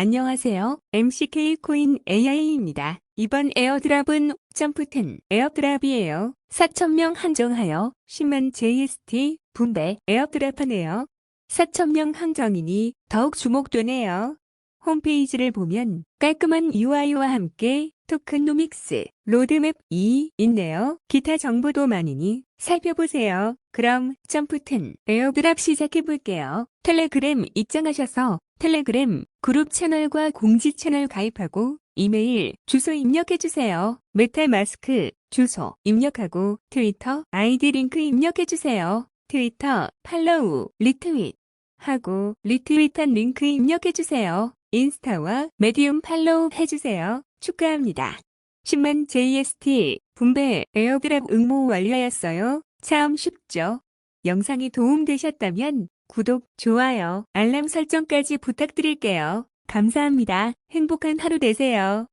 안녕하세요. MCK 코인 AI입니다. 이번 에어드랍은 점프10 에어드랍이에요. 4,000명 한정하여 10만 JST 분배 에어드랍하네요. 4,000명 한정이니 더욱 주목되네요. 홈페이지를 보면 깔끔한 UI와 함께 토큰노믹스, 로드맵2 있네요. 기타 정보도 많으니 살펴보세요. 그럼 점프10 에어드랍 시작해볼게요. 텔레그램 입장하셔서 텔레그램 그룹 채널과 공지 채널 가입하고 이메일, 주소 입력해주세요. 메탈마스크, 주소 입력하고 트위터, 아이디 링크 입력해주세요. 트위터, 팔로우, 리트윗 하고 리트윗한 링크 입력해주세요. 인스타와 메디움 팔로우 해주세요. 축하합니다. 10만 JST 분배 에어드랍 응모 완료하였어요. 참 쉽죠? 영상이 도움되셨다면 구독, 좋아요, 알람 설정까지 부탁드릴게요. 감사합니다. 행복한 하루 되세요.